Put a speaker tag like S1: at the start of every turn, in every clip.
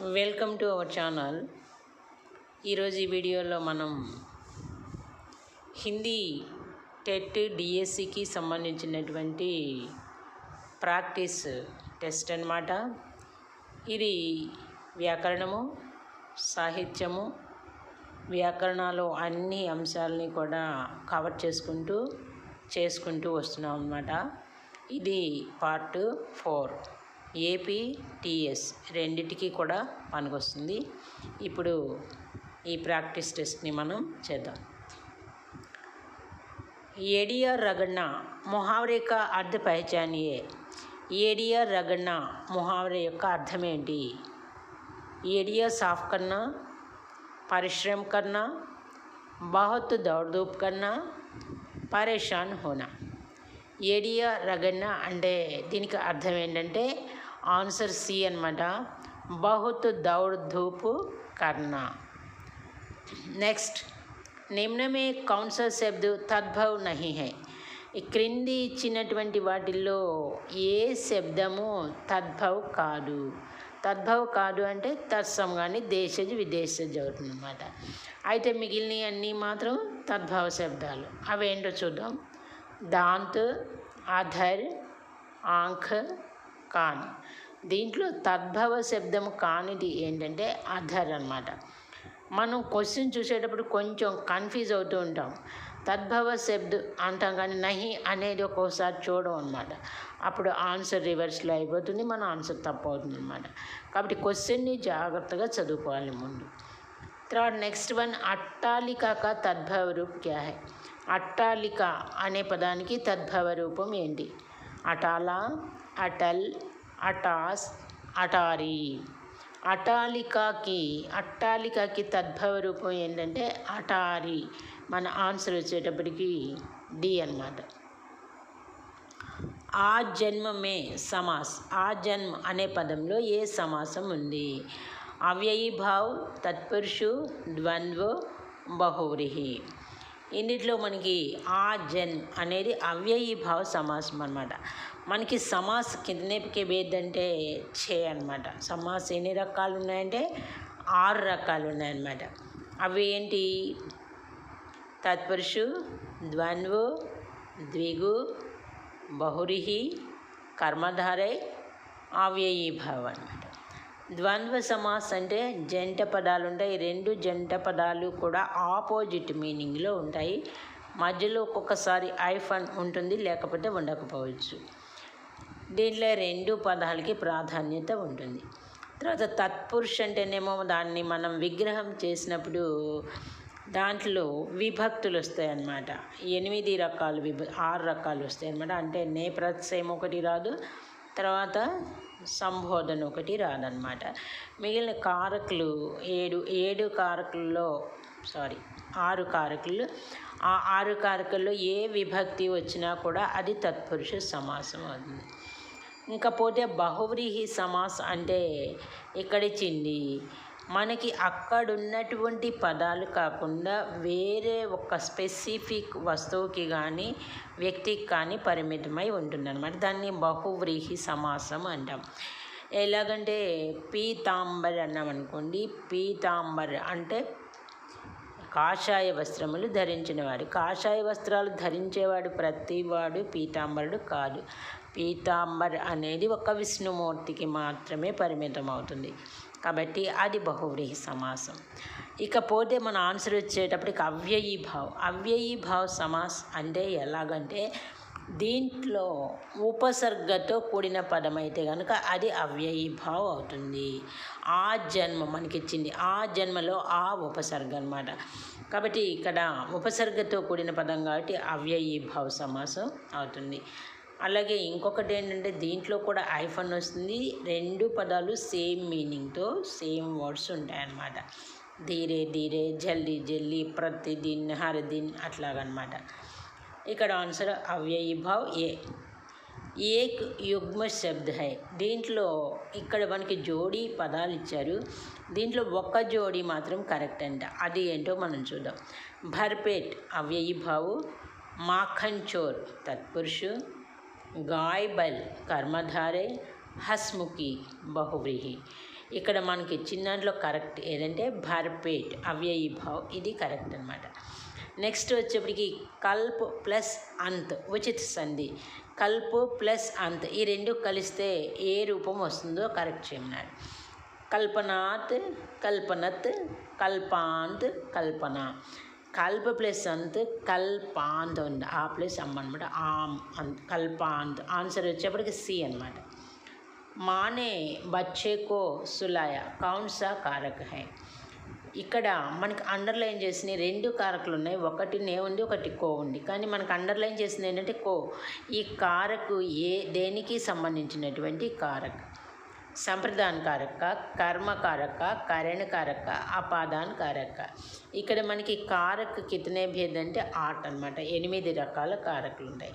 S1: Welcome to our channel. ఈరోజు ఈ వీడియోలో మనం హిందీ టెట్ డిఎస్సికి సంబంధించినటువంటి ప్రాక్టీస్ టెస్ట్ అన్నమాట. ఇది వ్యాకరణము సాహిత్యము వ్యాకరణాలు అన్ని అంశాలని కూడా కవర్ చేసుకుంటూ చేసుకుంటూ వస్తున్నాం అన్నమాట. ఇది పార్ట్ ఫోర్ ఏపీ టిఎస్ రెండిటికి కూడా పనికొస్తుంది ఇప్పుడు ఈ ప్రాక్టీస్ టెస్ట్ని మనం చేద్దాం एडिया रगड़ना ముహావరే యొక్క అర్థ పహచానియే ఏడియా రగడ్న ముహావరే యొక్క అర్థం ఏంటి ఏడియా సాఫ్ కన్నా పరిశ్రమ కన్నా बहुत दौड़ धूप करना పరేషాన్ హోనా ఏడియా రగన్న అంటే దీనికి అర్థం ఏంటంటే ఆన్సర్ సి అనమాట బహుత్ దౌడ్ ధూప్ కర్నా నెక్స్ట్ నిమ్న మే కౌన్ సా శబ్ద తద్భవ్ నహి హై. ఈ క్రింది ఇచ్చినటువంటి వాటిల్లో ఏ శబ్దము తద్భవ్ కాదు. తద్భవ్ కాదు అంటే తత్సం కానీ దేశజ్ విదేశజ్ అవుతుంది అనమాట అయితే మిగిలినవి అన్నీ మాత్రం తద్భవ శబ్దాలు. అవేంటో చూద్దాం. దాంత్ అధర్ ఆంఖ్ కాన్. దీంట్లో తద్భవ శబ్దము కానిది ఏంటంటే అధర్ అనమాట మనం క్వశ్చన్ చూసేటప్పుడు కొంచెం కన్ఫ్యూజ్ అవుతూ ఉంటాం. తద్భవ శబ్ద అంటాం కానీ నహి అనేది ఒక్కోసారి చూడం అనమాట అప్పుడు ఆన్సర్ రివర్స్లో అయిపోతుంది మన ఆన్సర్ తప్పు అవుతుంది అనమాట కాబట్టి క్వశ్చన్ని జాగ్రత్తగా చదువుకోవాలి ముందు. తర్వాత నెక్స్ట్ వన్ అట్టాలికాక తద్భవ రూప్ క్యా హై? అట్టాలిక అనే పదానికి తద్భవ రూపం ఏంటి? అటాలా అటల్ అటాస్ అటారీ. అటాలికాకి అట్టాలికాకి తద్భవ రూపం ఏంటంటే అటారి. మన ఆన్సర్ వచ్చేటప్పటికి డి అనమాట ఆ జన్మమే సమాస్. ఆ జన్మ అనే పదంలో ఏ సమాసం ఉంది? అవ్యయీభావ్ తత్పురుషు ద్వంద్వ బహువ్రీహి. ఇన్నిట్లో మనకి ఆ జన్ అనేది అవ్యయీభావ సమాసం అనమాట మనకి సమాస్ కిందకి వేద్దంటే చే అనమాట సమాస్ ఎన్ని రకాలు ఉన్నాయంటే ఆరు రకాలు ఉన్నాయన్నమాట అవి ఏంటి? తత్పురుషు ద్వంద్వు ద్విగు బహురిహి కర్మధారై అవ్యయీభావ అనమాట ద్వంద్వ సమాస్ అంటే జంట పదాలు ఉంటాయి రెండు జంట పదాలు కూడా ఆపోజిట్ మీనింగ్లో ఉంటాయి. మధ్యలో ఒక్కొక్కసారి ఐఫన్ ఉంటుంది లేకపోతే ఉండకపోవచ్చు. దీంట్లో రెండు పదాలకి ప్రాధాన్యత ఉంటుంది. తర్వాత తత్పురుష్ అంటేనేమో దాన్ని మనం విగ్రహం చేసినప్పుడు దాంట్లో విభక్తులు వస్తాయి అన్నమాట ఎనిమిది రకాలు విభ ఆరు రకాలు వస్తాయి అన్నమాట అంటే నేప్రత్యయం ఒకటి రాదు తర్వాత సంబోధన ఒకటి రాదనమాట మిగిలిన కారకులు ఏడు ఏడు కారకుల్లో సారీ ఆరు కారకులు ఆ ఆరు కారకుల్లో ఏ విభక్తి వచ్చినా కూడా అది తత్పురుష సమాసం అవుతుంది. ఇంకా పోతే బహువ్రీహి సమాస్ అంటే ఇక్కడిచ్చింది మనకి అక్కడున్నటువంటి పదాలు కాకుండా వేరే ఒక స్పెసిఫిక్ వస్తువుకి కానీ వ్యక్తికి కానీ పరిమితమై ఉంటుందన్నమాట. దాన్ని బహువ్రీహి సమాసం అంటాం. ఎలాగంటే పీతాంబర్ అన్నాం అనుకోండి. పీతాంబర్ అంటే కాషాయ వస్త్రములు ధరించినవాడు. కాషాయ వస్త్రాలు ధరించేవాడు ప్రతివాడు పీతాంబరుడు కాదు. పీతాంబర్ అనేది ఒక విష్ణుమూర్తికి మాత్రమే పరిమితం అవుతుంది కాబట్టి అది బహువ్రీహి సమాసం. ఇకపోతే మన ఆన్సర్ వచ్చేటప్పటికి అవ్యయీభావ్ అవ్యయీభావ్ సమాస్ అంటే ఎలాగంటే దీంట్లో ఉపసర్గతో కూడిన పదం అయితే కనుక అది అవ్యయీభావ్ అవుతుంది. ఆ జన్మ మనకిచ్చింది. ఆ జన్మలో ఆ ఉపసర్గ అనమాట కాబట్టి ఇక్కడ ఉపసర్గతో కూడిన పదం కాబట్టి అవ్యయీభావ సమాసం అవుతుంది. అలాగే ఇంకొకటి ఏంటంటే దీంట్లో కూడా ఐఫోన్ వస్తుంది. రెండు పదాలు సేమ్ మీనింగ్తో సేమ్ వర్డ్స్ ఉంటాయన్నమాట. ధీరే ధీరే జల్లీ జల్లీ ప్రతిదిన్ హరిదిన్ అట్లాగనమాట ఇక్కడ ఆన్సర్ అవ్యయీభావ్ ఏ. ఏక్ యుగ్మ శబ్ద హై. దీంట్లో ఇక్కడ మనకి జోడీ పదాలు ఇచ్చారు. దీంట్లో ఒక్క జోడీ మాత్రం కరెక్ట్ అంట. అది ఏంటో మనం చూద్దాం. భర్పేట్ అవ్యయీభావు మాఖన్ చోర్ తత్పురుషు. గాయబల్ కర్మధారే హస్ముఖి బహువ్రీహి. ఇక్కడ మనకి ఇచ్చిన దాంట్లో కరెక్ట్ ఏదంటే భర్పేట్ అవ్యయీ భావ్ ఇది కరెక్ట్ అనమాట నెక్స్ట్ వచ్చేప్పటికి కల్ప్ ప్లస్ అంత్ ఉచిత సంధి. కల్ప్ ప్లస్ అంత్ ఈ రెండు కలిస్తే ఏ రూపం వస్తుందో కరెక్ట్ చేయమన్నాడు. కల్పనాత్ కల్పనత్ కల్పాంత్ కల్పన. కల్ప ప్లేస్ అంత్ కల్పాంత్ ఉంది. ఆ ప్లస్ అమ్మ అనమాట ఆమ్ అంత కల్పాంత్. ఆన్సర్ వచ్చేప్పటికి సి అనమాట మానే బచ్చే కో సులాయ కౌన్ కారక్ హై. ఇక్కడ మనకి అండర్లైన్ చేసిన రెండు కారకులు ఉన్నాయి. ఒకటి నే ఉంది ఒకటి కో ఉంది. కానీ మనకు అండర్లైన్ చేసింది ఏంటంటే కో. ఈ కారకు ఏ దేనికి సంబంధించినటువంటి కారక్? సంప్రదాన్ కారక కర్మ కారక కరణ కారక అపాదాన్ కారక ఇక్కడ మనకి కారక కితనే భేద్ అంటే ఆర్ట్ అనమాట ఎనిమిది రకాల కారకులు ఉంటాయి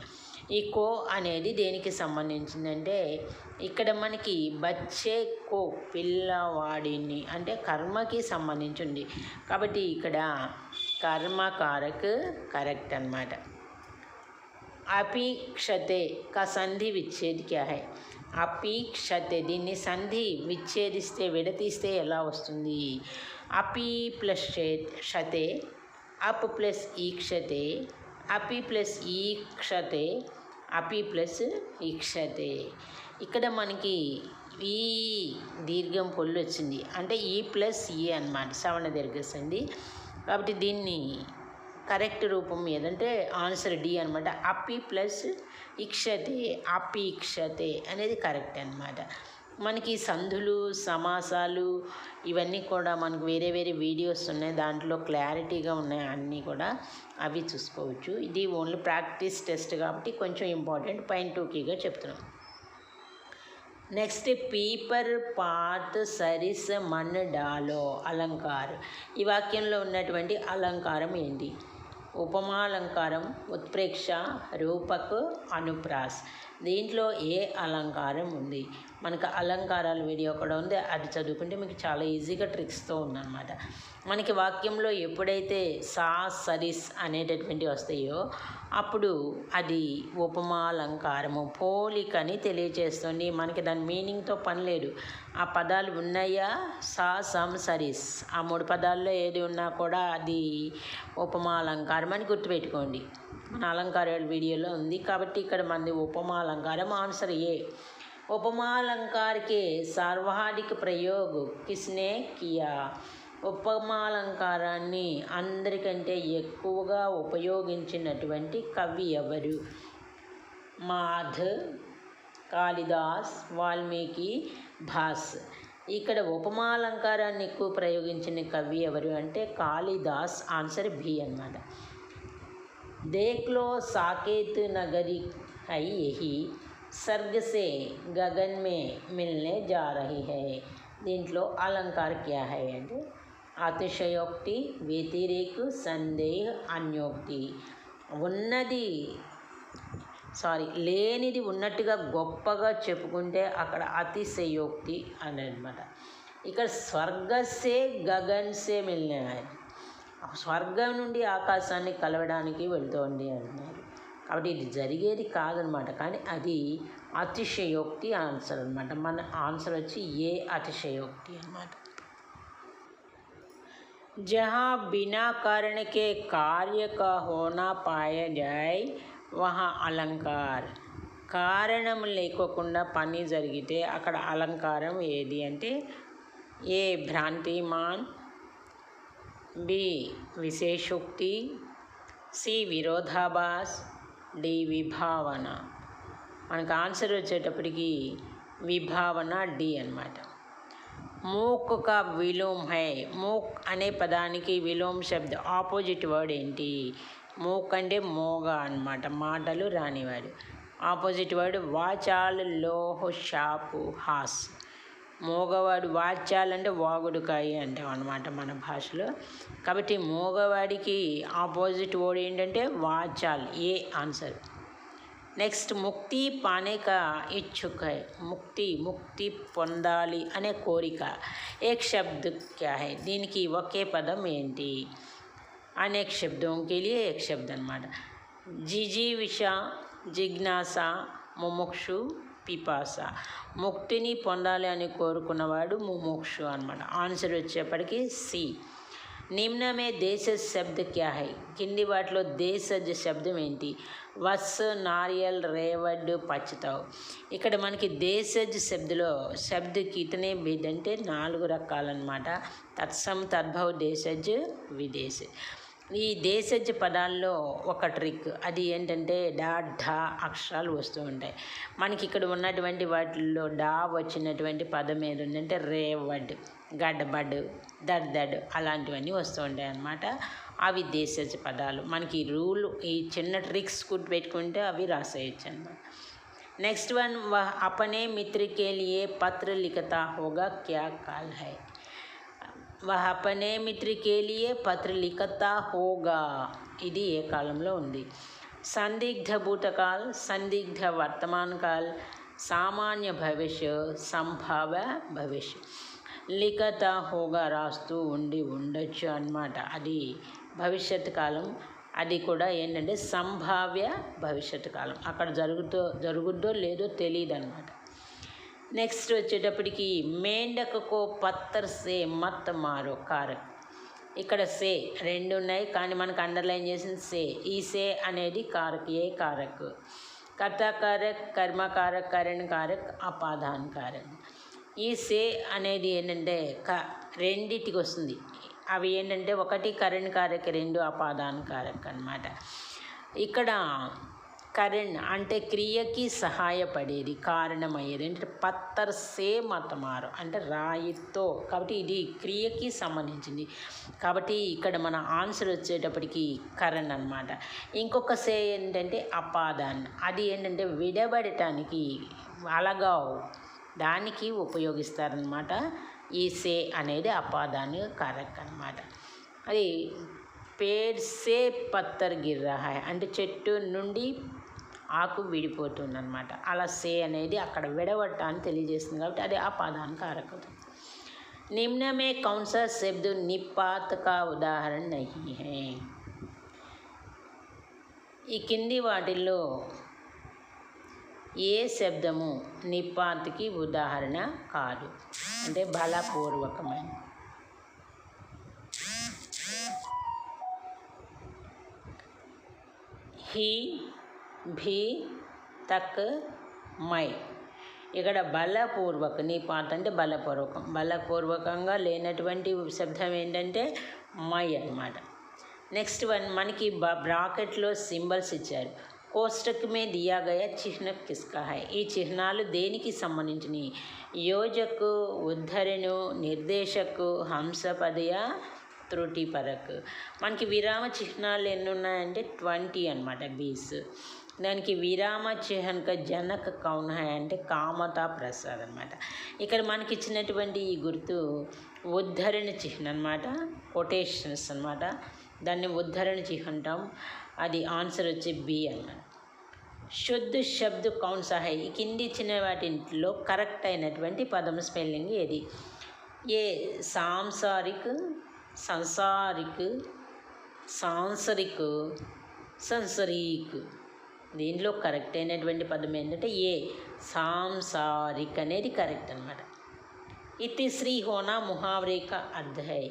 S1: ఈ కో అనేది దేనికి సంబంధించిందంటే ఇక్కడ మనకి బచ్చే కో పిల్లవాడిని అంటే కర్మకి సంబంధించింది. కాబట్టి ఇక్కడ కర్మకారక్ కరెక్ట్ అనమాట అపీక్షతే కా సంధి విచ్ఛేద్ క్యా హై అపీక్షతే దీన్ని సంధి విచ్ఛేదిస్తే విడతీస్తే ఎలా వస్తుంది? అపీ ప్లస్ క్షతే అప్ ప్లస్ ఈక్షతే అపి ప్లస్ ఈక్షతే అపి ప్లస్ ఈక్షతే ఇక్కడ మనకి ఈ దీర్ఘం పొల్లు వచ్చింది. అంటే ఈ ప్లస్ ఈ అనమాట సవణ సంధి. కాబట్టి దీన్ని కరెక్ట్ రూపం ఏదంటే ఆన్సర్ డి అనమాట అప్పి ప్లస్ ఇక్షతే అపీక్షతే అనేది కరెక్ట్ అనమాట మనకి సంధులు సమాసాలు ఇవన్నీ కూడా మనకు వేరే వేరే వీడియోస్ ఉన్నాయి. దాంట్లో క్లారిటీగా ఉన్నాయి. అన్నీ కూడా అవి చూసుకోవచ్చు. ఇది ఓన్లీ ప్రాక్టీస్ టెస్ట్ కాబట్టి కొంచెం ఇంపార్టెంట్. పైన టూకీగా చెప్తున్నాం. Next pepper path సరిస్ Mann డాలో Alankar. ఈ వాక్యంలో ఉన్నటువంటి అలంకారం ఏంటి? ఉపమాలంకారం ఉత్ప్రేక్ష రూపక్ అనుప్రాస్. దీంట్లో ఏ అలంకారం ఉంది? మనకు అలంకారాల వీడియో కూడా ఉంది. అది చదువుకుంటే మీకు చాలా ఈజీగా ట్రిక్స్తో ఉందన్నమాట. మనకి వాక్యంలో ఎప్పుడైతే సా సరిస్ అనేటటువంటి వస్తాయో అప్పుడు అది ఉపమాలంకారము పోలికని తెలియజేస్తుంది మనకి దాని మీనింగ్తో పని లేదు. ఆ పదాలు ఉన్నాయా? సా సమ్ సరిస్. ఆ మూడు పదాల్లో ఏది ఉన్నా కూడా అది ఉపమాలంకారం అని గుర్తుపెట్టుకోండి. మన అలంకారాల వీడియోలో ఉంది కాబట్టి ఇక్కడ మనది ఉపమాలంకారం ఆన్సర్ ఏ उपमालंकार के सर्वाधिक प्रयोग किसने किया ఉపమాలంకారాన్ని అందరికంటే ఎక్కువగా ఉపయోగించినటువంటి కవి ఎవరు మాధ్ కాళిదాస్ వాల్మీకి భాస్ ఇక్కడ ఉపమాలంకారాన్ని ఎక్కువ ప్రయోగించిన కవి ఎవరు అంటే కాళిదాస్ ఆన్సర్ బి అన్నమాట దేక్లో సాకేత్ నగరి హై యహి सर्ग से गगन में मिलने जा रही है దీంట్లో అలంకార్ క్యా హై అంటే అతిశయోక్తి వ్యతిరేక సందేహ అన్యోక్తి ఉన్నది సారీ లేనిది ఉన్నట్టుగా గొప్పగా చెప్పుకుంటే అక్కడ అతిశయోక్తి అని అనమాట ఇక్కడ స్వర్గసే గగన్ సే మిల్నే స్వర్గం నుండి ఆకాశాన్ని కలవడానికి వెళ్తోంది అంటున్నారు కాబట్టి ఇది జరిగేది కాదనమాట కానీ అది అతిశయోక్తి ఆన్సర్ అనమాట మన ఆన్సర్ వచ్చి ఏ అతిశయోక్తి అనమాట जहाँ बिना कारण के कार्य का होना पाया जाए वहाँ అలంకార్ కారణం లేకోకుండా పని జరిగితే అక్కడ అలంకారం ఏది అంటే ఏ భ్రాంతిమాన్ బి. విశేషోక్తి. సి. విరోధాభాస్. డి. విభావన. మనకు ఆన్సర్ వచ్చేటప్పటికి విభావన డి అనమాట మూక్ కా విలోమ్ హై. మూక్ అనే పదానికి విలోమ్ శబ్ద ఆపోజిట్ వర్డ్ ఏంటి? మూక్ అంటే మోగ అనమాట మాటలు రానివాడు. ఆపోజిట్ వర్డ్ వాచాల్ లోహ్ షాపు హాస్. మోగవాడు వాగుడు వాగుడుకాయి అంటాం అనమాట మన భాషలో. కాబట్టి మోగవాడికి ఆపోజిట్ వర్డ్ ఏంటంటే వాచాల్ ఏ ఆన్సర్. నెక్స్ట్ ముక్తి పానేక ఇచ్చుక ముక్తి ముక్తి పొందాలి అనే కోరిక. ఏక్ శబ్ద క్యాహ్ దీనికి ఒకే పదం ఏంటి? అనేక శబ్దంకి ఏక్ శబ్దం అనమాట జిజీవిష జిజ్ఞాస ముముక్షు పిపాస. ముక్తిని పొందాలి అని కోరుకున్నవాడు ముముక్షు అనమాట ఆన్సర్ వచ్చేప్పటికి సి. నిమ్న మే దేశజ్ శబ్ద క్యా హై? కింది వాటిలో దేశజ్ శబ్దం ఏంటి? వస్ నారియల్ రేవడ్ పచ్చతావు ఇక్కడ మనకి దేశజ్ శబ్దలో శబ్ద కీతనే భేద్ అంటే నాలుగు రకాలన్నమాట. తత్సం తద్భవ దేశజ్ విదేశ్. ఈ దేశజ పదాల్లో ఒక ట్రిక్. అది ఏంటంటే డా ఢా అక్షరాలు వస్తూ ఉంటాయి. మనకి ఇక్కడ ఉన్నటువంటి వాటిల్లో డా వచ్చినటువంటి పదం ఏంటంటే రేవడ్ గడ్బడ్ దడ్దడ్ అలాంటివన్నీ వస్తూ ఉంటాయి అన్నమాట. అవి దేశజ పదాలు. మనకి రూల్ ఈ చిన్న ట్రిక్స్ గుర్తు పెట్టుకుంటే అవి రాసేయచ్చు అనమాట నెక్స్ట్ వన్ అపనే అపనే మిత్రికేలియే పత్ర లిఖతా హోగా క్యా కాల్ హై? काल है वह अपने मित्र के लिए పత్ర లిఖతా హోగా ఇది ఏ కాలంలో ఉంది సందిగ్ధ భూతకాల్ సందిగ్ధ వర్తమాన్ కాల్ సామాన్య భవిష్య సంభావ్య భవిష్య లిఖత హోగా రాస్తూ ఉండి ఉండొచ్చు అన్నమాట అది భవిష్యత్ కాలం అది కూడా ఏంటంటే సంభావ్య భవిష్యత్ కాలం అక్కడ జరుగుతో జరుగుద్దో లేదో తెలియదు అనమాట నెక్స్ట్ వచ్చేటప్పటికి మేండకకో పత్తర్ సే మత్ మారో కారక్ ఇక్కడ సే రెండు ఉన్నాయి కానీ మనకు అండర్లైన్ చేసిన సే. ఈ సే అనేది కారక్ ఏ కారక్? కర్తాకారక్ కర్మకారక్ కరణ్ కారక్ అపాదాన్ కారక్ ఈ సే అనేది ఏంటంటే క రెండిటికి వస్తుంది. అవి ఏంటంటే ఒకటి కరణ్ కారక్ రెండు అపాదాన్ కారక్ అన్నమాట. ఇక్కడ కరణ్ అంటే క్రియకి సహాయపడేది కారణమయ్యేది. అంటే పత్తర్ సే మతమారు అంటే రాయితో. కాబట్టి ఇది క్రియకి సంబంధించింది. కాబట్టి ఇక్కడ మన ఆన్సర్ వచ్చేటప్పటికి కరణ్ అనమాట ఇంకొక సే ఏంటంటే అపాదాన్. అది ఏంటంటే విడబడటానికి అలగా దానికి ఉపయోగిస్తారనమాట ఈ సే అనేది అపాదాన్ని కారక్ అనమాట అది పేర్సే పత్తర్ గిర్రహాయ్ అంటే చెట్టు నుండి ఆకు విడిపోతుందన్నమాట అలా సే అనేది అక్కడ విడవటాన్ని తెలియజేస్తుంది కాబట్టి అది అపాదాన్ కారకం निम्न में कौन सा शब्द निपात का उदाहरण नहीं है ఈ కింది వాటిల్లో ఏ శబ్దము నిపాత్కి ఉదాహరణ కాదు అంటే బలపూర్వకమైన హీ భీ తక్ మై. ఇక్కడ బలపూర్వక నిపాత్ అంటే బలపూర్వకం. బలపూర్వకంగా లేనటువంటి శబ్దం ఏంటంటే మై అన్నమాట. నెక్స్ట్ వన్ మనకి బ బ్రాకెట్లో సింబల్స్ ఇచ్చారు. కోష్టక్ మే దియా గయా చిహ్న కిస్కా హై. ఈ చిహ్నాలు దేనికి సంబంధించినవి యోజకు ఉద్ధరణు నిర్దేశకు హంసపదయ త్రుటి పరక్ మనకి విరామ చిహ్నాలు ఎన్ని ఉన్నాయంటే ట్వంటీ అనమాట బీస్. దానికి విరామ చిహ్నక జనక కౌన్ హై అంటే కామతా ప్రసాద్ అనమాట ఇక్కడ మనకి ఇచ్చినటువంటి ఈ గుర్తు ఉద్ధరణ చిహ్నం అనమాట కొటేషన్స్ అనమాట దాన్ని ఉద్ధరణ చిహ్నం అంటాం. అది ఆన్సర్ వచ్చి బి అనమాట శుద్ధ శబ్ద కౌన్ సహాయ్ ఈ కింది ఇచ్చిన వాటిలో కరెక్ట్ అయినటువంటి పదం స్పెల్లింగ్ ఏది? ఏ సాంసారిక్ సంసారిక్ సాంసరిక్ సంసరీక్. దీనిలో కరెక్ట్ అయినటువంటి పదం ఏంటంటే ఏ? సాంసారిక్ అనేది కరెక్ట్ అనమాట ఇతి శ్రీ హోనా ముహావరేక అర్థహై.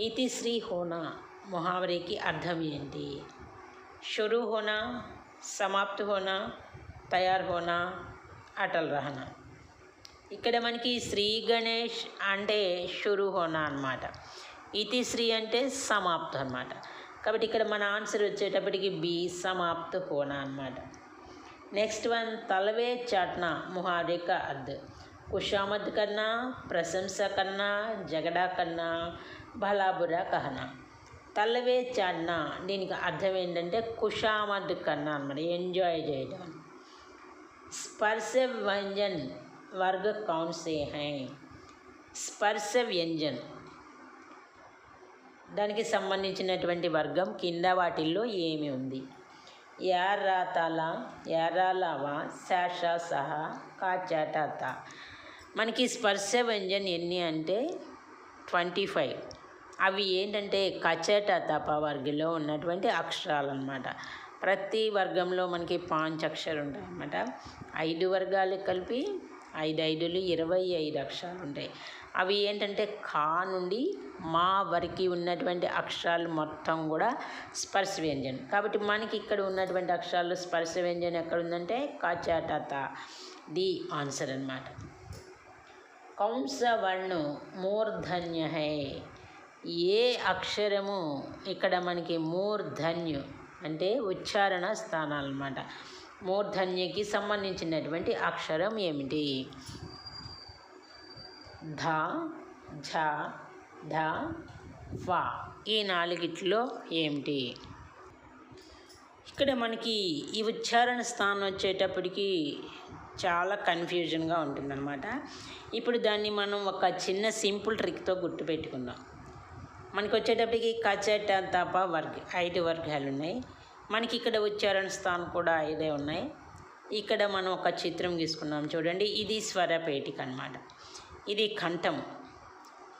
S1: ఇతి శ్రీ హోనా ముహావరేకి అర్థం ఏంటి? షురు హోనా సమాప్తు హోనా తయారు హోనా అటల్ రహనా ఇక్కడ మనకి శ్రీ గణేష్ అంటే షురు హోనా అనమాట ఇతి శ్రీ అంటే సమాప్త అనమాట కాబట్టి ఇక్కడ మన ఆన్సర్ వచ్చేటప్పటికి బి సమాప్త్ హోనా అనమాట नेक्स्ट वन तलवे चाटना मुहावरे का अर्थ खुशामद करना प्रशंसा करना झगड़ा करना భలా బురా కహనా తలవే చాట్నా దీనికి అర్థం ఏంటంటే కుషామద్ కన్నా అనమాట ఎంజాయ్ చేయడం స్పర్శ వ్యంజన్ వర్గ కౌన్ సే హై స్పర్శ వ్యంజన్ దానికి సంబంధించినటువంటి వర్గం కింద వాటిల్లో ఏమి ఉంది? యారాతల యారాలవ శాష సహా కాచాటాత మనకి స్పర్శ వ్యంజన్ ఎన్ని అంటే ట్వంటీ ఫైవ్. అవి ఏంటంటే కచట తప వర్గంలో ఉన్నటువంటి అక్షరాలు అనమాట ప్రతి వర్గంలో మనకి పాంచ్ అక్షరాలు ఉంటాయి అన్నమాట ఐదు వర్గాలు కలిపి ఐదు ఐదులు ఇరవై ఐదు అక్షరాలు ఉంటాయి. అవి ఏంటంటే ఖా నుండి మా వరకు ఉన్నటువంటి అక్షరాలు మొత్తం కూడా స్పర్శ వ్యంజనం. కాబట్టి మనకి ఇక్కడ ఉన్నటువంటి అక్షరాలు స్పర్శ వ్యంజనం ఎక్కడ ఉందంటే కాచాటత. ది ఆన్సర్ అనమాట కంసవర్ణు మూర్ధన్య హై ఏ అక్షరము ఇక్కడ మనకి మూర్ధన్యు అంటే ఉచ్చారణ స్థానాలు అన్నమాట. మూర్ధన్యకి సంబంధించినటువంటి అక్షరం ఏమిటి? ధ ఝ ఢ ఫ. ఈ నాలుగిట్లో ఏమిటి? ఇక్కడ మనకి ఈ ఉచ్చారణ స్థానం వచ్చేటప్పటికి చాలా కన్ఫ్యూజన్గా ఉంటుందన్నమాట. ఇప్పుడు దాన్ని మనం ఒక చిన్న సింపుల్ ట్రిక్తో గుర్తుపెట్టుకుందాం. మనకి వచ్చేటప్పటికి కచట తప వర్గ ఐదు వర్గాలు ఉన్నాయి. మనకి ఇక్కడ ఉచ్చారణ స్థానం కూడా ఐదే ఉన్నాయి. ఇక్కడ మనం ఒక చిత్రం గీసుకున్నాం చూడండి. ఇది స్వరపేటిక అనమాట ఇది కంఠం.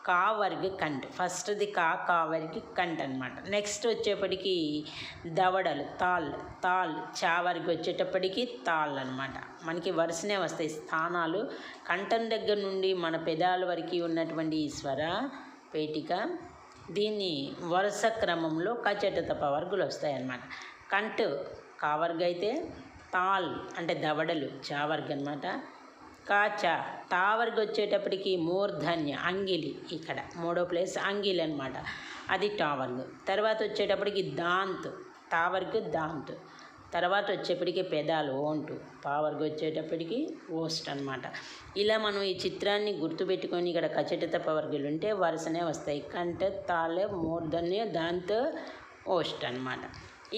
S1: కా వరకు కంట్ ఫస్ట్ది కా కా వరకు కంట్ అనమాట నెక్స్ట్ వచ్చేప్పటికి దవడలు తాల్ తాల్ చా వరకు వచ్చేటప్పటికి తాల్ అనమాట మనకి వరుసనే వస్తాయి స్థానాలు. కంఠం దగ్గర నుండి మన పెదాల వరకు ఉన్నటువంటి ఈ స్వర పేటిక. దీన్ని వరుస క్రమంలో కచట తప వస్తాయి అన్నమాట. కంట్ కావర్గ అయితే తాల్ అంటే దవడలు చావర్గ అనమాట కాచ. తావర్గ వచ్చేటప్పటికి మూర్ధన్య అంగిలి ఇక్కడ. మూడో ప్లేస్ అంగిలి అనమాట అది టావర్గ్ తర్వాత వచ్చేటప్పటికి దాంత్. తావర్కు దాంత్. తర్వాత వచ్చేప్పటికి పెదాలు ఓంటు. పావర్కి వచ్చేటప్పటికి ఓస్ట్ అనమాట ఇలా మనం ఈ చిత్రాన్ని గుర్తుపెట్టుకొని ఇక్కడ కచటిత పవర్గులు ఉంటే వరుసనే వస్తాయి. కంటే తాళ మూర్ధన్య దాంతో ఓస్ట్ అనమాట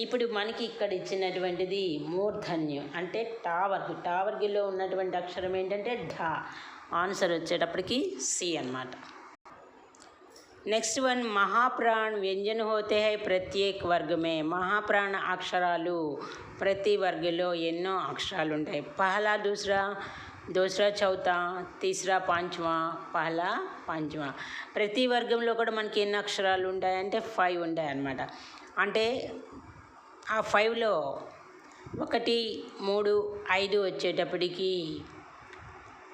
S1: ఇప్పుడు మనకి ఇక్కడ ఇచ్చినటువంటిది మూర్ధన్యం. అంటే టావర్ టావర్ గిలో ఉన్నటువంటి అక్షరం ఏంటంటే ఢా. ఆన్సర్ వచ్చేటప్పటికి సి అనమాట నెక్స్ట్ వన్ మహాప్రాణ్ వ్యంజన హోతే హై ప్రత్యేక వర్గమే. మహాప్రాణ అక్షరాలు ప్రతి వర్గంలో ఎన్నో అక్షరాలు ఉంటాయి పహలా దూసరా దోసరా చౌతా తీసరా పాంచమా పహలా పాంచమా. ప్రతి వర్గంలో కూడా మనకి ఎన్ని అక్షరాలు ఉంటాయంటే ఫైవ్ ఉంటాయి అన్నమాట అంటే ఆ ఫైవ్లో ఒకటి మూడు ఐదు వచ్చేటప్పటికి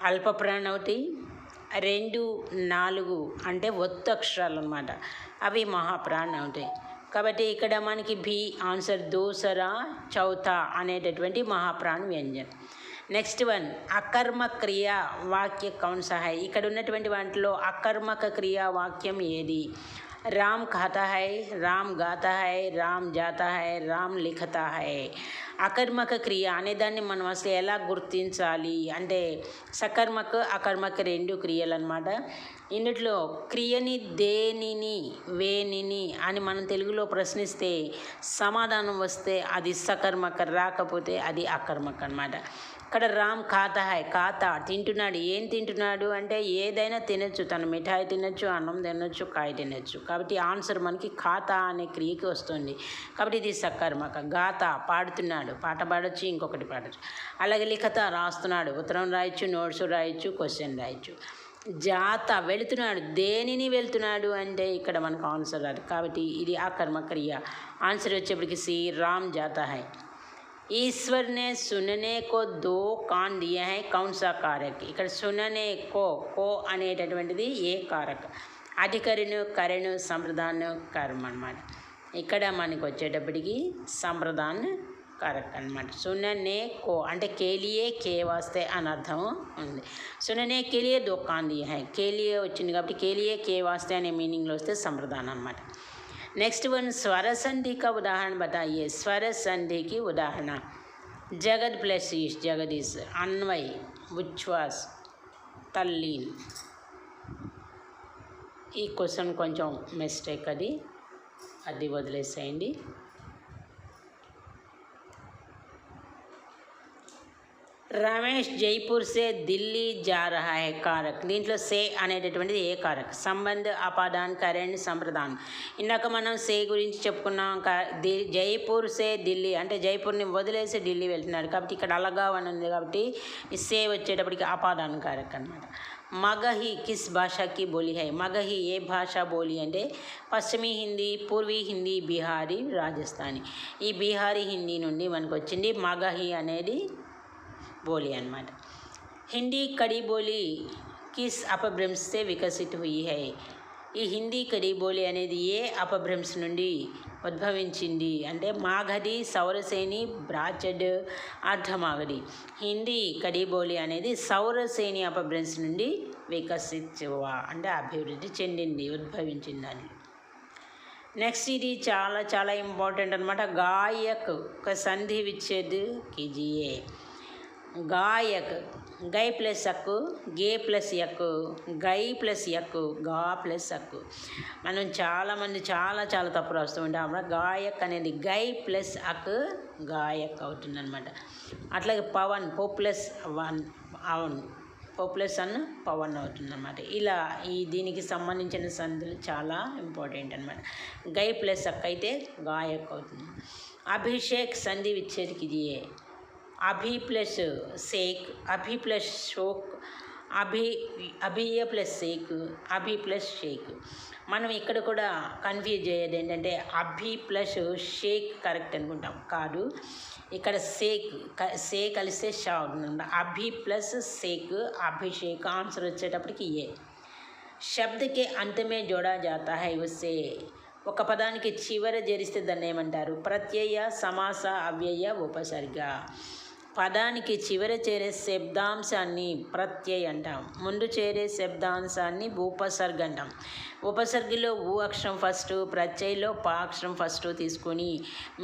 S1: అల్ప ప్రాణవతి రెండు నాలుగు అంటే ఒత్తు అక్షరాలు అనమాట అవి మహాప్రాణం అవుతాయి. కాబట్టి ఇక్కడ మనకి బి ఆన్సర్ దూసరా చౌథా అనేటటువంటి మహాప్రాణ వ్యంజన్. నెక్స్ట్ వన్ అకర్మ క్రియ వాక్య కౌన్సహాయ్. ఇక్కడ ఉన్నటువంటి వాటిలో అకర్మక క్రియా వాక్యం ఏది? రామ్ खाता है రామ్ గాతా है రామ్ జాతా है రామ్ లిఖతా है అకర్మక క్రియ అనేదాన్ని మనం అసలు ఎలా గుర్తించాలి అంటే సకర్మక అకర్మక రెండు క్రియలు అనమాట ఇందులో క్రియని దేనిని వేనిని అని మనం తెలుగులో ప్రశ్నిస్తే సమాధానం వస్తే అది సకర్మక రాకపోతే అది అకర్మక అనమాట ఇక్కడ రామ్ ఖాతా హాయ్ ఖాతా తింటున్నాడు. ఏం తింటున్నాడు అంటే ఏదైనా తినొచ్చు. తను మిఠాయి తినొచ్చు అన్నం తినొచ్చు కాయ తినొచ్చు. కాబట్టి ఆన్సర్ మనకి ఖాతా అనే క్రియకి వస్తుంది. కాబట్టి ఇది సకర్మక గాత పాడుతున్నాడు. పాట పాడొచ్చు ఇంకొకటి పాడచ్చు. అలాగే లిఖత రాస్తున్నాడు. ఉత్తరం రాయొచ్చు నోట్స్ రాయొచ్చు క్వశ్చన్ రాయొచ్చు. జాత వెళుతున్నాడు. దేనిని వెళ్తున్నాడు అంటే ఇక్కడ మనకు ఆన్సర్ రాదు. కాబట్టి ఇది ఆకర్మ క్రియ ఆన్సర్ వచ్చేప్పటికి సి రామ్ జాత హై. ईश्वर ने सुनने को दो कान दिया है कौन सा कारक ఇక్కడ సుననే కో కో అనేటటువంటిది ఏ కారక అధికరణు కరణు సంప్రదాను కర్మ అనమాట ఇక్కడ మనకి వచ్చేటప్పటికి సంప్రదాన్ కరెక్ట్ అనమాట సుననే కో అంటే కేలియే కే వాస్తే అని అర్థం ఉంది సుననే కేలియే దో కాన్ దియా హై కేలియే వచ్చింది కాబట్టి కేలియే కే వాస్తే అనే మీనింగ్లో వస్తే సంప్రదానం అనమాట नेक्स्ट वन स्वर संधि का उदाहरण बताइए स्वर संधि की उदाहरण जगद प्लस ईश जगदीश अन्वय उच्छ्वास तल्लीन ఈ క్వశ్చన్ కొంచెం మిస్టేక్ అది అది వదిలేసేయండి రమేష్ జైపూర్ సే ఢిల్లీ జా రహా హే కారక్. దీంట్లో సే అనేటటువంటిది ఏ కారక్? సంబంధ అపాదాన్ కరెంట్ సంప్రదాన్. ఇందాక మనం సే గురించి చెప్పుకున్నాం జైపూర్ సే ఢిల్లీ. అంటే జైపూర్ని వదిలేసి ఢిల్లీ వెళ్తున్నాడు కాబట్టి ఇక్కడ అలగా అని ఉంది కాబట్టి సే వచ్చేటప్పటికి అపాదాన్ కారక్ అనమాట మగహి కిస్ భాషకి బోలి హై. మగహి ఏ భాష బోలి అంటే పశ్చిమీ హిందీ పూర్వీ హిందీ బీహారీ రాజస్థానీ. ఈ బీహారీ హిందీ నుండి మనకు వచ్చింది మగహి అనేది बोली అనమాట హిందీ కడి బోలి కిస్ అపభ్రంశే వికసిత్ హుయి హై ఈ హిందీ కడీ బోలి అనేది ఏ అపభ్రంశ నుండి ఉద్భవించింది అంటే మాఘది సౌరసేని బ్రాచడ్ అర్ధమాగడి హిందీ కడిబోలి అనేది సౌరసేని అపభ్రంశ నుండి వికసించువా అంటే అభివృద్ధి చెందింది ఉద్భవించింది అని నెక్స్ట్ ఇది చాలా చాలా ఇంపార్టెంట్ అనమాట గాయక్ ఒక సంధి విచ్ఛేద్ కిజియే గాయక్. గై ప్లస్ అక్కు గే ప్లస్ యక్కు గై ప్లస్ యక్కు గా ప్లస్ అక్కు. మనం చాలామంది చాలా చాలా తప్పు రాస్తూ ఉంటాం. గాయక్ అనేది గై ప్లస్ అక్ గాయక్ అవుతుంది అనమాట అట్లాగే పవన్ పో ప్లస్ వన్ అవును. పో ప్లస్ పవన్ అవుతుంది అనమాట ఇలా ఈ దీనికి సంబంధించిన సందులు చాలా ఇంపార్టెంట్ అనమాట గై ప్లస్ అక్ అయితే గాయక్ అవుతుంది. అభిషేక్ సంధి ఇది ఏ అభి ప్లస్ సేక్ అభి ప్లస్ షోక్ అభి అభియ ప్లస్ సేక్ అభి ప్లస్ షేక్ మనం ఇక్కడ కూడా కన్ఫ్యూజ్ అయ్యేది ఏంటంటే అభి ప్లస్ షేక్ కరెక్ట్ అనుకుంటాం కాదు ఇక్కడ సేక్ క- సే కలిస్తే షా అవుతుంది అభి ప్లస్ సేక్ అభిషేక్ ఆన్సర్ వచ్చేటప్పటికి ఏ శబ్దకి అంతమే జోడా జాతా హై ఉస్సే ఒక పదానికి చివర జరిస్తే దాన్ని ఏమంటారు? ప్రత్యయ సమాస అవ్యయ ఉపసర్గ. పదానికి చివర చేరే శబ్దాంశాన్ని ప్రత్యయ అంటాం ముందు చేరే శబ్దాంశాన్ని ఉపసర్గ అంటాం. ఉపసర్గిలో ఊ అక్షరం ఫస్ట్ ప్రత్యయలో పా అక్షరం ఫస్ట్ తీసుకొని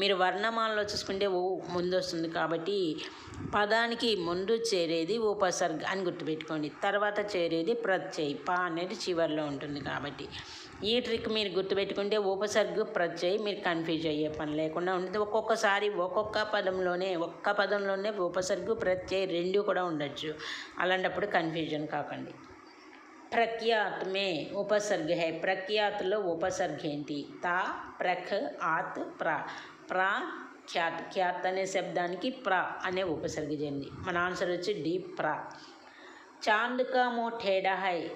S1: మీరు వర్ణమాలలో చూసుకుంటే ఊ ముందు వస్తుంది కాబట్టి పదానికి ముందు చేరేది ఉపసర్గ అని గుర్తుపెట్టుకోండి. తర్వాత చేరేది ప్రత్యయ్ పా అనేది చివరిలో ఉంటుంది కాబట్టి. ఈ ట్రిక్ మీరు గుర్తుపెట్టుకుంటే ఉపసర్గ ప్రత్యయ్ మీరు కన్ఫ్యూజ్ అయ్యే పని లేకుండా ఉంటుంది ఒక్కొక్కసారి ఒక్కొక్క పదంలోనే ఒక్క పదంలోనే ఉపసర్గ ప్రత్యయ రెండు కూడా ఉండొచ్చు. అలాంటప్పుడు కన్ఫ్యూజన్ కాకండి. ప్రఖ్యాత్ మే ఉపసర్గ హై. ప్రఖ్యాత్లో ఉపసర్గ ఏంటి తా ప్రఖ్ ఆత్ ప్ర. ప్రా ఖ్యాత్. ఖ్యాత్ అనే శబ్దానికి ప్ర అనే ఉపసర్గ చెంది మన ఆన్సర్ వచ్చి డి ప్ర. చాంద్ కా మో ఠేడా హై.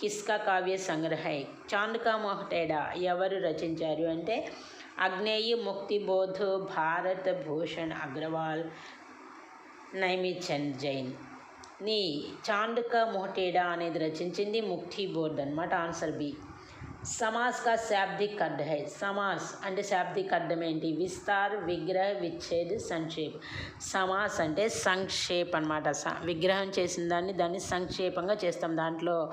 S1: కిస్కా కావ్య సంగ్రహై. హై మొహటేడా ఎవరు రచించారు అంటే అగ్నేయి ముక్తి భారత భారత్ భూషణ్ అగ్రవాల్ నైమిచంద్ జైన్. నీ చాండుక మొహటేడా అనేది రచించింది ముక్తి బోర్డ్ అనమాట ఆన్సర్ బి. సమాస్ కా శాబ్దిక్ అడ్డ హై. సమాస్ అంటే శాబ్దిక్ అర్థం ఏంటి? విస్తార్ విగ్రహ విచ్ఛేద్ సంక్షేప్. సమాస్ అంటే సంక్షేప్ అనమాట విగ్రహం చేసిన దాన్ని దాన్ని సంక్షేపంగా చేస్తాం. దాంట్లో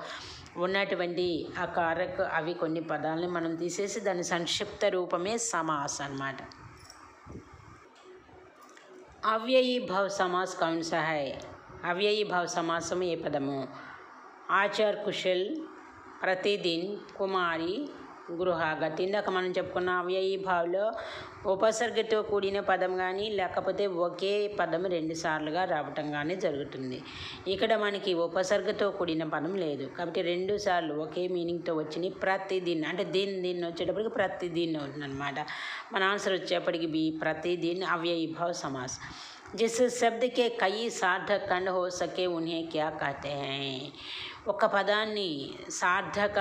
S1: ఉన్నటువంటి ఆ కారక అవి కొన్ని పదాలని మనం తీసేసి దాని సంక్షిప్త రూపమే సమాస్ అన్నమాట. అవ్యయీ భావ సమాస్ కౌన్ సహాయ్ అవ్యయీ భావ సమాసం ఏ పదము? ఆచార్ కుశల్ ప్రతిదిన్ కుమారి గృహాగత్ ఇందాక మనం చెప్పుకున్న అవ్యయీ భావలో ఉపసర్గతో కూడిన పదం కానీ లేకపోతే ఒకే పదం రెండు సార్లుగా రావటం కానీ జరుగుతుంది ఇక్కడ మనకి ఉపసర్గతో కూడిన పదం లేదు కాబట్టి రెండు సార్లు ఒకే మీనింగ్తో వచ్చినాయి ప్రతిదిన్ అంటే దీన్ దీన్ వచ్చేటప్పటికి ప్రతిదిన్ అవుతుంది అనమాట మన ఆన్సర్ వచ్చేప్పటికి బి ప్రతిదిన్ అవ్యయీ భావ సమాస్ जिस शब्द के कई सार्थक खंड हो सके उन्हें क्या कहते हैं ఒక పదాన్ని సార్థక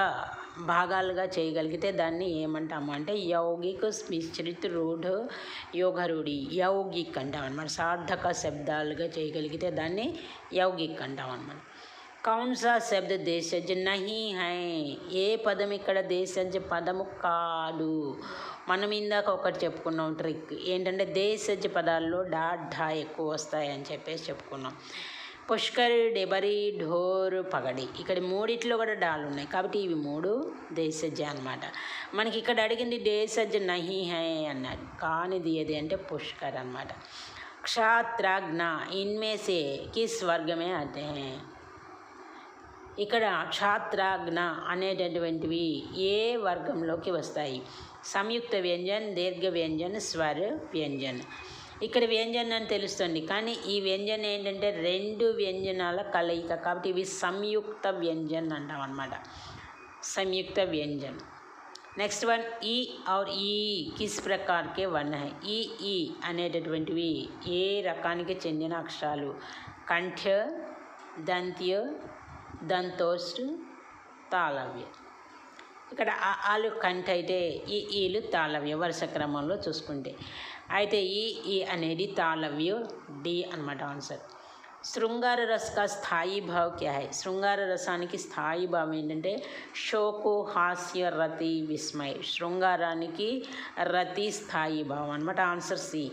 S1: భాగాలుగా చేయగలిగితే దాన్ని ఏమంటాము అంటే యౌగిక్ మిశ్రిత్ రూఢ యోగరూఢి యౌగిక్ అంటాం అనమాట సార్థక శబ్దాలుగా చేయగలిగితే దాన్ని యౌగిక్ అంటాం అనమాట కౌన్సా శబ్ద దేశజ్ నహి హై ఏ పదం ఇక్కడ దేశజ్ పదము కాదు. మనం ఇందాక ఒకటి చెప్పుకున్నాం ట్రిక్. ఏంటంటే దేశజ్ పదాల్లో డా ఢా ఎక్కువ వస్తాయని చెప్పేసి చెప్పుకున్నాం. పుష్కర్ డెబరి ఢోర్ పగడి. ఇక్కడ మూడిట్లో కూడా డాలు ఉన్నాయి. కాబట్టి ఇవి మూడు దేశజ అనమాట మనకి ఇక్కడ అడిగింది దేశజ్ నహి హై అన్నారు. కానిది ఏది అంటే పుష్కర్ అనమాట క్షాత్రాజ్ఞ ఇన్మేసే కి కిస్ వర్గమే ఇక్కడ క్షాత్రాజ్ఞ అనేటటువంటివి ఏ వర్గంలోకి వస్తాయి? సంయుక్త వ్యంజన్ దీర్ఘ వ్యంజన్ స్వర వ్యంజన్. ఇక్కడ వ్యంజన అని తెలుస్తుంది. కానీ ఈ వ్యంజనం ఏంటంటే రెండు వ్యంజనాల కలయిక. కాబట్టి ఇవి సంయుక్త వ్యంజన్ అంటాం అనమాట సంయుక్త వ్యంజన్. నెక్స్ట్ వన్ ఈ ఆర్ ఈ కిస్ ప్రకార్కే వన్ ఈ ఈ అనేటటువంటివి ఏ రకానికి చెందిన అక్షరాలు? కంఠ్య దంత్య దంతోస్ట్ తాళవ్య. ఇక్కడ ఆలు కంఠ అయితే ఈ ఈలు తాళవ్య వరుస క్రమంలో చూసుకుంటే. అయితే ఈ ఈ అనేది తాళవ్య డి అనమాట ఆన్సర్. శృంగార రసక స్థాయి భావ్ క్యా హై? శృంగార రసానికి స్థాయి భావం ఏంటంటే షోకు హాస్య రతి విస్మయ్. శృంగారానికి రతి స్థాయి భావం అనమాట ఆన్సర్ సి.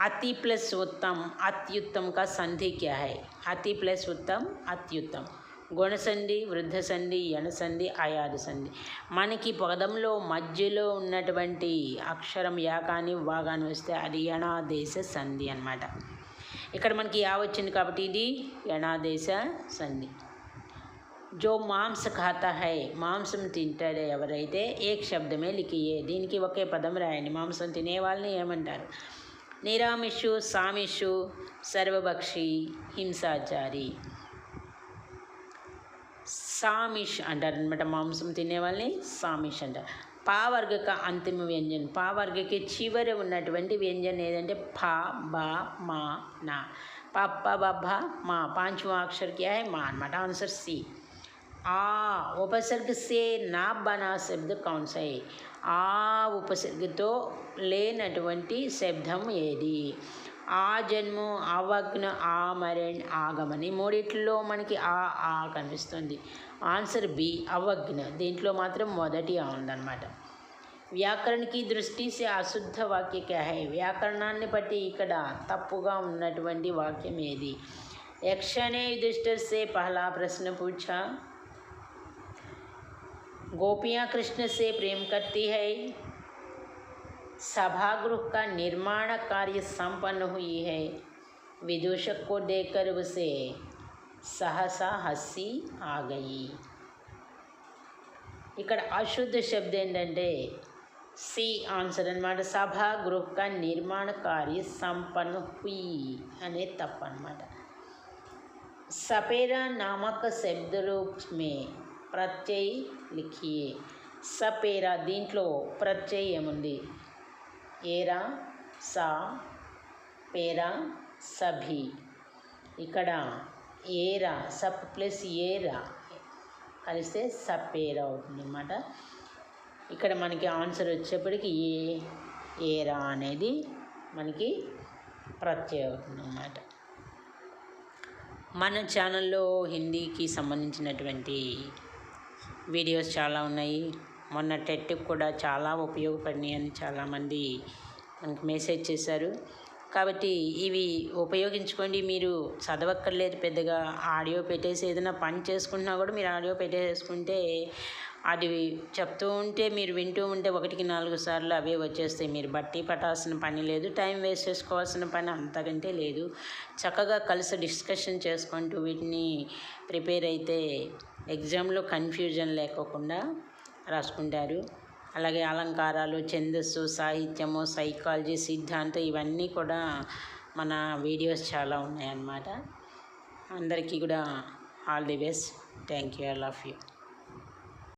S1: అతి ప్లస్ ఉత్తమ్ అత్యుత్తమ్ కా సంధి క్యా హై? అతి ప్లస్ ఉత్తమ్ అత్యుత్తమ్. గుణసంధి వృద్ధ సంధి యణసంధి అయాది సంధి మనకి పదంలో మధ్యలో ఉన్నటువంటి అక్షరం యా కానీ వా కానీ వస్తే అది యణాదేశ సంధి అన్నమాట. ఇక్కడ మనకి యా వచ్చింది కాబట్టి ఇది యణాదేశ సంధి. జో మాంస ఖాతా హై మాంసం తింటాడే ఎవరైతే ఏక్ శబ్దమే లిఖియే. దీనికి ఒకే పదం రాయండి. మాంసం తినే వాళ్ళని ఏమంటారు? నిరామిషు సామిషు సర్వభక్షి హింసాచారి. సామిష్ అంటారనమాట మాంసం తినే వాళ్ళని సామిష్ అంటారు. పావర్గక అంతిమ వ్యంజనం. పావర్గకి చివరి ఉన్నటువంటి వ్యంజనం ఏదంటే పా బ మా నా. పప్ప బబ్బ మా. పాంచवा అక్షరికి క్యా మా అనమాట ఆన్సర్ సి. ఆ ఉపసర్గ సే నా బనా శబ్ద కౌన్సై ఆ ఉపసర్గతో లేనటువంటి శబ్దం ఏది? ఆ జన్మ అవగ్న ఆ మరణ్ ఆగమని. మూడిట్లో మనకి ఆ ఆ కనిపిస్తుంది. ఆన్సర్ బి అవగ్న దీంట్లో మాత్రం మొదటి ఆ ఉందన్నమాట వ్యాకరణకి దృష్టి సే అశుద్ధ వాక్య క్యా హై వ్యాకరణాన్ని బట్టి ఇక్కడ తప్పుగా ఉన్నటువంటి వాక్యం ఏది యక్షనే युधिष्ठिर से पहला प्रश्न पूछा गोपियाँ कृष्ण से प्रेम करती है सभागृह का निर्माण कार्य संपन्न हुई है विदूषक को देखकर उसे सहसा हंसी आ गई ఇక్కడ అశుద్ధ శబ్దం ఏంటంటే సి ఆన్సర్ అనమాట సభా గృహ కా నిర్మాణ కార్య సంపన్న హుయి అనే తప్పు అనమాట सपेरा नामक शब्द रूप में ప్రత్యయ్ లిఖియే సపేరా దీంట్లో ప్రత్యయ్ ఏముంది ఏరా సా పేరా సభి ఇక్కడ ఏరా సప్ ప్లస్ ఏరా. కలిస్తే ఏరా అవుతుంది అన్నమాట ఇక్కడ మనకి ఆన్సర్ వచ్చేప్పటికి ఏ ఏరా అనేది మనకి ప్రత్యయం అవుతుంది అన్నమాట మన ఛానల్లో హిందీకి సంబంధించినటువంటి వీడియోస్ చాలా ఉన్నాయి. మొన్న టెట్కి కూడా చాలా ఉపయోగపడినాయి అని చాలామంది మనకి మెసేజ్ చేశారు. కాబట్టి ఇవి ఉపయోగించుకోండి. మీరు చదవక్కర్లేదు పెద్దగా. ఆడియో పెట్టేసి ఏదైనా పని చేసుకుంటున్నా కూడా మీరు ఆడియో పెట్టేసుకుంటే అది చెప్తూ ఉంటే మీరు వింటూ ఉంటే ఒకటికి నాలుగు సార్లు అవే వచ్చేస్తాయి. మీరు బట్టి పట్టాల్సిన పని లేదు. టైం వేస్ట్ చేసుకోవాల్సిన పని అంతకంటే లేదు. చక్కగా కలిసి డిస్కషన్ చేసుకుంటూ వీటిని ప్రిపేర్ అయితే ఎగ్జామ్లో కన్ఫ్యూజన్ లేకోకుండా రాసుకుంటారు. అలాగే అలంకారాలు ఛందస్సు సాహిత్యము సైకాలజీ సిద్ధాంతం ఇవన్నీ కూడా మన వీడియోస్ చాలా ఉన్నాయన్నమాట. అందరికీ కూడా all the best. Thank you. I love you.